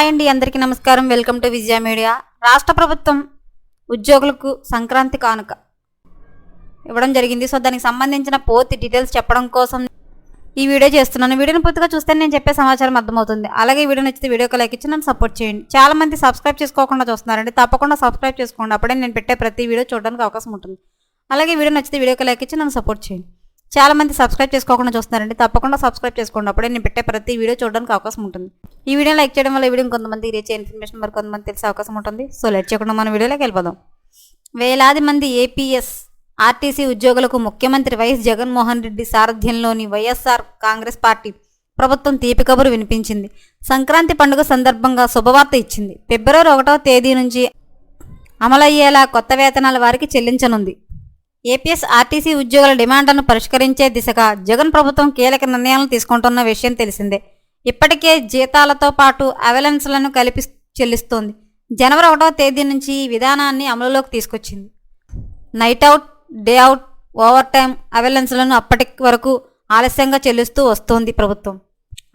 Hi అండి అందరికీ నమస్కారం. Welcome to Vijaya media. రాష్ట్ర ప్రభుత్వం ఉద్యోగులకు సంక్రాంతి కానుక ఇవ్వడం జరిగింది. సో దానికి సంబంధించిన పూర్తి డీటెయిల్స్ చెప్పడం కోసం ఈ వీడియో చేస్తున్నాను. వీడియోని పూర్తిగా చూస్తే నేను చెప్పే సమాచారం అర్థమవుతుంది. అలాగే వీడియో నచ్చితే వీడియోకి లైక్ ఇచ్చి నన్ను సపోర్ట్ చేయండి. చాలా మంది సబ్స్క్రైబ్ చేసుకోకుండా చూస్తున్నారండి. తప్పకుండా సబ్స్క్రైబ్ చేసుకోండి. అప్పుడే నేను పెట్టే ప్రతి వీడియో చూడడానికి అవకాశం ఉంటుంది. అలాగే వీడియో నచ్చితే వీడియోకి లైక్ ఇచ్చి నన్ను సపోర్ట్ చేయండి. చాలా మంది సబ్స్క్రైబ్ చేసుకోకుండా చూస్తున్నారండి. తప్పకుండా సబ్స్క్రైబ్ చేసుకోండి. అప్పుడే నేను పెట్టే ప్రతి వీడియో చూడడానికి అవకాశం ఉంటుంది. ఈ వీడియో లైక్ చేయడం వల్ల ఈ వీడియో కొంతమంది రీచ్ ఇన్ఫర్మేషన్ మరి కొంతమంది తెలిసే అవకాశం ఉంటుంది. సో లెట్ చేయకుండా మన వీడియోలోకి వెళ్ళిపోదాం. వేలాది మంది ఏపీఎస్ ఆర్టీసీ ఉద్యోగులకు ముఖ్యమంత్రి వైఎస్ జగన్మోహన్ రెడ్డి సారథ్యంలోని వైఎస్ఆర్ కాంగ్రెస్ పార్టీ ప్రభుత్వం తీపి కబురు వినిపించింది. సంక్రాంతి పండుగ సందర్భంగా శుభవార్త ఇచ్చింది. ఫిబ్రవరి ఒకటవ తేదీ నుంచి అమలయ్యేలా కొత్త వేతనాల వారికి చెల్లించనుంది. ఏపీఎస్ ఆర్టీసీ ఉద్యోగుల డిమాండ్లను పరిష్కరించే దిశగా జగన్ ప్రభుత్వం కీలక నిర్ణయాలను తీసుకుంటున్న విషయం తెలిసిందే. ఇప్పటికే జీతాలతో పాటు అవెలెన్స్లను కలిపి చెల్లిస్తోంది. జనవరి ఒకటవ తేదీ నుంచి ఈ విధానాన్ని అమలులోకి తీసుకొచ్చింది. Night out day out over time అవెలెన్స్లను అప్పటి వరకు ఆలస్యంగా చెల్లిస్తూ వస్తోంది ప్రభుత్వం.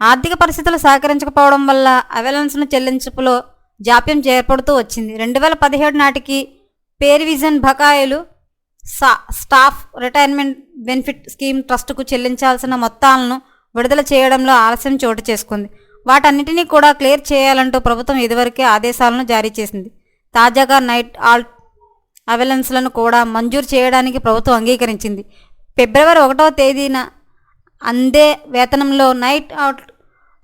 ఆర్థిక పరిస్థితులు సహకరించకపోవడం వల్ల అవెలెన్స్ను చెల్లించపులో జాప్యం ఏర్పడుతూ వచ్చింది. రెండు వేల పదిహేడు నాటికి పేరివిజన్ బకాయిలు సా స్టాఫ్ రిటైర్మెంట్ బెనిఫిట్ స్కీమ్ ట్రస్టుకు చెల్లించాల్సిన మొత్తాలను విడుదల చేయడంలో ఆలస్యం చోటు చేసుకుంది. వాటన్నిటినీ కూడా క్లియర్ చేయాలంటూ ప్రభుత్వం ఇదివరకే ఆదేశాలను జారీ చేసింది. తాజాగా నైట్ ఆల్ అవెలెన్స్లను కూడా మంజూరు చేయడానికి ప్రభుత్వం అంగీకరించింది. ఫిబ్రవరి ఒకటవ తేదీన అందే వేతనంలో నైట్ అవుట్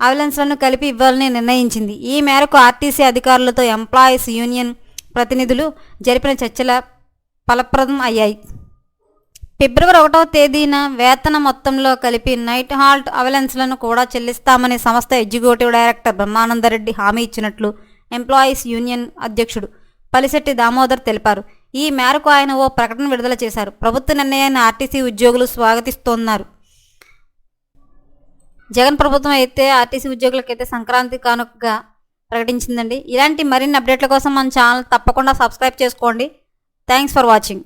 అవెలెన్స్లను కలిపి ఇవ్వాలని నిర్ణయించింది. ఈ మేరకు ఆర్టీసీ అధికారులతో ఎంప్లాయీస్ యూనియన్ ప్రతినిధులు జరిపిన చర్చల ఫలప్రదం అయ్యాయి. ఫిబ్రవరి ఒకటవ తేదీన వేతన మొత్తంలో కలిపి నైట్ హాల్ట్ అవెలెన్స్లను కూడా చెల్లిస్తామని సంస్థ ఎగ్జిక్యూటివ్ డైరెక్టర్ బ్రహ్మానందరెడ్డి హామీ ఇచ్చినట్లు ఎంప్లాయీస్ యూనియన్ అధ్యక్షుడు పలిశెట్టి దామోదర్ తెలిపారు. ఈ మేరకు ఆయన ఓ ప్రకటన విడుదల చేశారు. ప్రభుత్వ నిర్ణయాన్ని ఆర్టీసీ ఉద్యోగులు స్వాగతిస్తోన్నారు. జగన్ ప్రభుత్వం అయితే ఆర్టీసీ ఉద్యోగులకైతే సంక్రాంతి కానుకగా ప్రకటించిందండి. ఇలాంటి మరిన్ని అప్డేట్ల కోసం మన ఛానల్ తప్పకుండా సబ్స్క్రైబ్ చేసుకోండి. Thanks for watching.